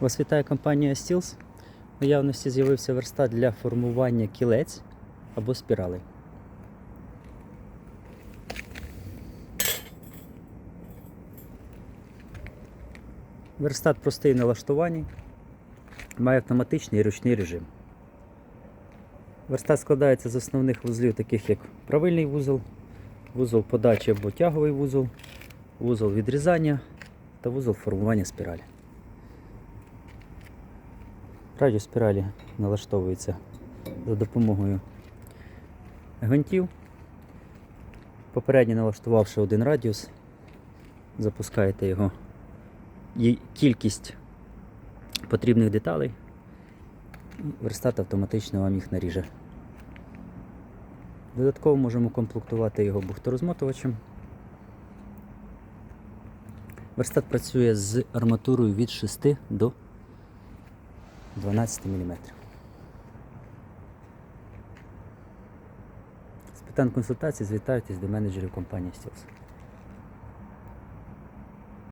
Вас вітає компанія Steels. В наявності з'явився верстат для формування кілець або спіралей. Верстат простий в налаштуванні, має автоматичний і ручний режим. Верстат складається з основних вузлів, таких як правильний вузол, вузол подачі або тяговий вузол, вузол відрізання та вузол формування спіралі. Радіус спіралі налаштовується за допомогою гвинтів. Попередньо налаштувавши один радіус, запускаєте його і кількість потрібних деталей, і верстат автоматично вам їх наріже. Додатково можемо комплектувати його бухторозмотувачем. Верстат працює з арматурою від 6 до 12 мм. З питань консультації звертайтесь до менеджерів компанії Steels.